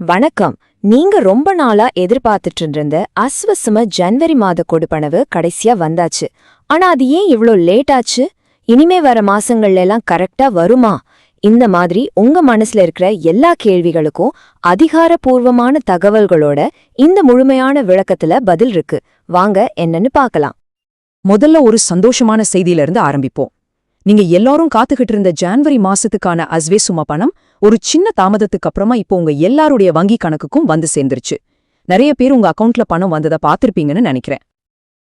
வணக்கம். நீங்க ரொம்ப நாளா எதிர்பார்த்துட்டு இருந்த அஸ்வசம ஜனவரி மாத கொடுப்பனவு கடைசியா வந்தாச்சு. ஆனா அது ஏன் இவ்ளோ லேட் ஆச்சு? இனிமே வர மாசங்கள்ல எல்லாம் கரெக்டா வருமா? இந்த மாதிரி உங்க மனசுல இருக்கிற எல்லா கேள்விகளுக்கும் அதிகாரபூர்வமான தகவல்களோட இந்த முழுமையான விளக்கத்துல பதில் இருக்கு. வாங்க என்னன்னு பார்க்கலாம். முதல்ல ஒரு சந்தோஷமான செய்தியிலிருந்து ஆரம்பிப்போம். நீங்க எல்லாரும் காத்துக்கிட்டு இருந்த ஜான்வரி மாசத்துக்கான அஸ்வே சும பணம் ஒரு சின்ன தாமதத்துக்கு அப்புறமா இப்போ உங்க எல்லாருடைய வங்கி கணக்குக்கும் வந்து சேர்ந்துருச்சு. நிறைய பேர் உங்க அக்கவுண்ட்ல பணம் வந்ததை பார்த்திருப்பீங்கன்னு நினைக்கிறேன்.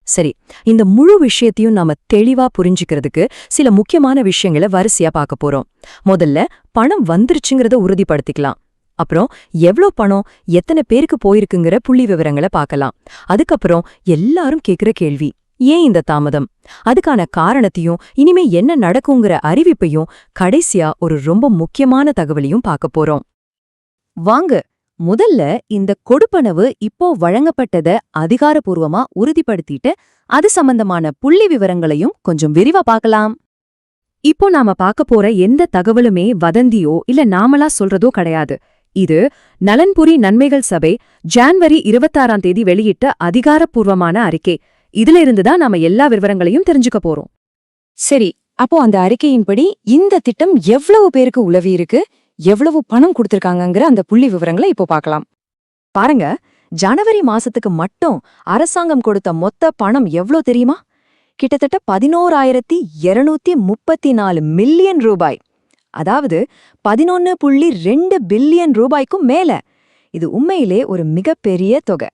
சரி இந்த முழு விஷயத்தையும் நாம தெளிவா புரிஞ்சுக்கிறதுக்கு சில முக்கியமான விஷயங்களை வரிசையா பார்க்க போறோம். முதல்ல பணம் வந்துருச்சுங்கிறத உறுதிப்படுத்திக்கலாம். அப்புறம் எவ்ளோ பணம் எத்தனை பேருக்கு போயிருக்குங்கிற புள்ளி விவரங்களை பார்க்கலாம். அதுக்கப்புறம் எல்லாரும் கேக்குற கேள்வி. ஏன் இந்த தாமதம்? அதுக்கான காரணத்தையும் இனிமே என்ன நடக்குங்கிற அறிவிப்பையும் கடைசியா ஒரு ரொம்ப முக்கியமான தகவலையும் பார்க்க போறோம். வாங்க முதல்ல இந்த கொடுப்பனவு இப்போ வழங்கப்பட்டத அதிகாரப்பூர்வமா உறுதிப்படுத்திட்டு அது சம்பந்தமான புள்ளி விவரங்களையும் கொஞ்சம் விரிவா பார்க்கலாம். இப்போ நாம பார்க்க போற எந்த தகவலுமே வதந்தியோ இல்ல நாமளா சொல்றதோ கிடையாது. இது நலன்புரி நன்மைகள் சபை ஜான்வரி இருபத்தாறாம் தேதி வெளியிட்ட அதிகாரப்பூர்வமான அறிக்கை. இதுல இருந்துதான் நாம எல்லா விவரங்களையும் தெரிஞ்சுக்க போறோம். சரி அப்போ அந்த அறிக்கையின்படி இந்த திட்டம் எவ்வளவு பேருக்கு உளவி இருக்கு எவ்வளவு பணம் கொடுத்திருக்காங்கங்கிற அந்த புள்ளி விவரங்களை இப்போ பார்க்கலாம். பாருங்க ஜனவரி மாசத்துக்கு மட்டும் அரசாங்கம் கொடுத்த மொத்த பணம் எவ்ளோ தெரியுமா? கிட்டத்தட்ட பதினோராயிரத்தி இருநூத்தி முப்பத்தி நாலு மில்லியன் ரூபாய். அதாவது பதினொன்னு புள்ளி ரெண்டு பில்லியன் ரூபாய்க்கும் மேல. இது உண்மையிலே ஒரு மிகப்பெரிய தொகை.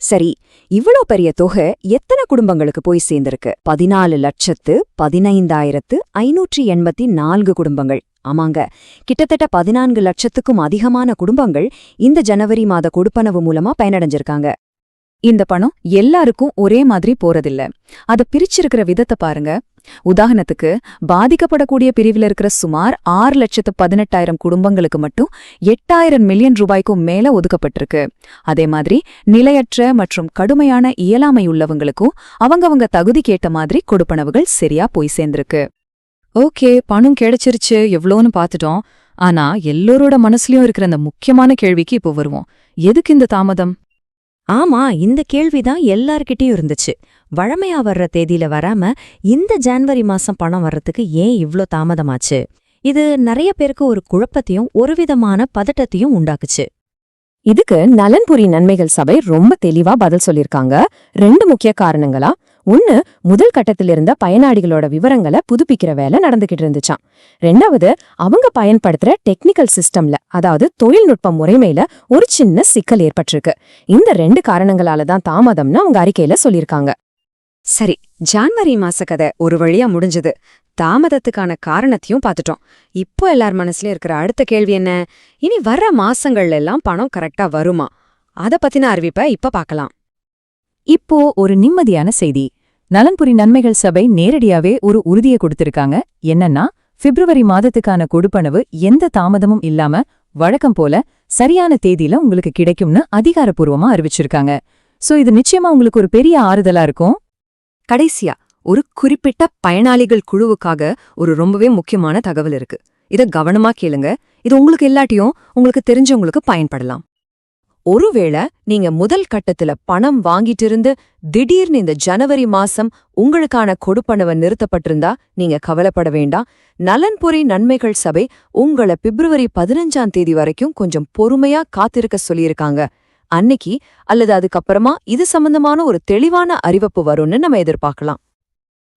சரி இவ்ளோ பெரிய தொகை எத்தனை குடும்பங்களுக்கு போய் சேர்ந்திருக்கு? பதினாலு லட்சத்து பதினைந்தாயிரத்து ஐநூற்றி எண்பத்தி நான்கு குடும்பங்கள். ஆமாங்க கிட்டத்தட்ட பதினான்கு லட்சத்துக்கும் அதிகமான குடும்பங்கள் இந்த ஜனவரி மாத கொடுப்பனவு மூலமா பயனடைஞ்சிருக்காங்க. இந்த பணம் எல்லாருக்கும் ஒரே மாதிரி போறதில்ல. அத பிரிச்சிருக்கிற விதத்தை பாருங்க. உதாரணத்துக்கு பாதிக்கப்படக்கூடிய பிரிவில் இருக்கிற சுமார் ஆறு லட்சத்து பதினெட்டாயிரம் குடும்பங்களுக்கு மட்டும் எட்டாயிரம் மில்லியன் ரூபாய்க்கும் மேல ஒதுக்கப்பட்டிருக்கு. அதே மாதிரி நிலையற்ற மற்றும் கடுமையான இயலாமை உள்ளவங்களுக்கும் அவங்கவங்க தகுதிக்கேட்ட மாதிரி கொடுப்பனவுகள் சரியா போய் சேர்ந்திருக்கு. ஓகே பணம் கிடைச்சிருச்சு எவ்வளோன்னு பார்த்துட்டோம். ஆனா எல்லோரோட மனசுலயும் இருக்கிற அந்த முக்கியமான கேள்விக்கு இப்போ வருவோம். எதுக்கு இந்த தாமதம்? ஆமா இந்த கேள்விதான் எல்லார்கிட்டயும் இருந்துச்சு. வழமையா வர்ற தேதியில வராம இந்த ஜான்வரி மாசம் பணம் வர்றதுக்கு ஏன் இவ்ளோ தாமதமாச்சு? இது நிறைய பேருக்கு ஒரு குழப்பத்தையும் ஒருவிதமான பதட்டத்தையும் உண்டாக்குச்சு. இதுக்கு நலன்புரி நன்மைகள் சபை ரொம்ப தெளிவா பதில் சொல்லிருக்காங்க ரெண்டு முக்கிய காரணங்களா? ஒன்னு முதல் கட்டத்தில் இருந்த பயனாளிகளோட விவரங்களை புதுப்பிக்கிற வேலை நடந்துகிட்டு இருந்துச்சான் ரெண்டாவது அவங்க பயன்படுத்துற டெக்னிக்கல் சிஸ்டம்ல அதாவது தொழில்நுட்ப முறைமையில ஒரு சின்ன சிக்கல் ஏற்பட்டிருக்கு. இந்த ரெண்டு காரணங்களால தான் தாமதம்னு அவங்க அறிக்கையில சொல்லியிருக்காங்க. சரி ஜான்வரி மாச கதை ஒரு வழியா முடிஞ்சது. தாமதத்துக்கான காரணத்தையும் பார்த்துட்டோம். இப்போ எல்லார் மனசுலயும் இருக்கிற அடுத்த கேள்வி என்ன? இனி வர்ற மாசங்கள்ல எல்லாம் பணம் கரெக்டா வருமா? அத பத்தின அறிவிப்பை இப்ப பார்க்கலாம். இப்போ ஒரு நிம்மதியான செய்தி. நலன்புரி நன்மைகள் சபை நேரடியாவே ஒரு உறுதியை கொடுத்திருக்காங்க. என்னன்னா பிப்ரவரி மாதத்துக்கான கொடுப்பனவு எந்த தாமதமும் இல்லாம வழக்கம் போல சரியான தேதியில உங்களுக்கு கிடைக்கும்னு அதிகாரப்பூர்வமா அறிவிச்சிருக்காங்க. சோ இது நிச்சயமா உங்களுக்கு ஒரு பெரிய ஆறுதலா இருக்கும். கடைசியா ஒரு குறிப்பிட்ட பயனாளிகள் குழுவுக்காக ஒரு ரொம்பவே முக்கியமான தகவல் இருக்கு. இத கவனமா கேளுங்க. இது உங்களுக்கு இல்லாட்டியும் உங்களுக்கு தெரிஞ்சவங்களுக்கு பயன்படலாம். ஒருவேளை நீங்க முதல் கட்டத்துல பணம் வாங்கிட்டு இருந்து திடீர்னு இந்த ஜனவரி மாசம் உங்களுக்கான கொடுப்பனவை நிறுத்தப்பட்டிருந்தா நீங்க கவலைப்பட வேண்டாம். நலன்புரி நன்மைகள் சபை உங்கள பிப்ரவரி பதினஞ்சாம் தேதி வரைக்கும் கொஞ்சம் பொறுமையா காத்திருக்க சொல்லியிருக்காங்க. அன்னைக்கு அல்லது அதுக்கப்புறமா இது சம்பந்தமான ஒரு தெளிவான அறிவிப்பு வரும்னு நம்ம எதிர்பார்க்கலாம்.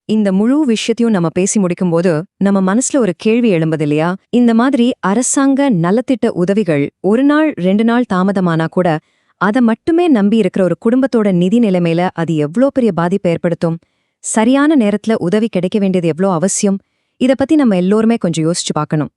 இந்த முழு விஷயத்தையும் நம்ம பேசி முடிக்கும்போது நம்ம மனசுல ஒரு கேள்வி எழும்பது இல்லையா இந்த மாதிரி அரசாங்க நலத்திட்ட உதவிகள் ஒரு நாள் ரெண்டு நாள் தாமதமானா கூட அத மட்டுமே நம்பி இருக்கிற ஒரு குடும்பத்தோட நிதி நிலைமையில அது எவ்ளோ பெரிய பாதிப்பை ஏற்படுத்தும்? சரியான நேரத்துல உதவி கிடைக்க வேண்டியது எவ்ளோ அவசியம்? இத பத்தி நம்ம எல்லோருமே கொஞ்சம் யோசிச்சு பார்க்கணும்.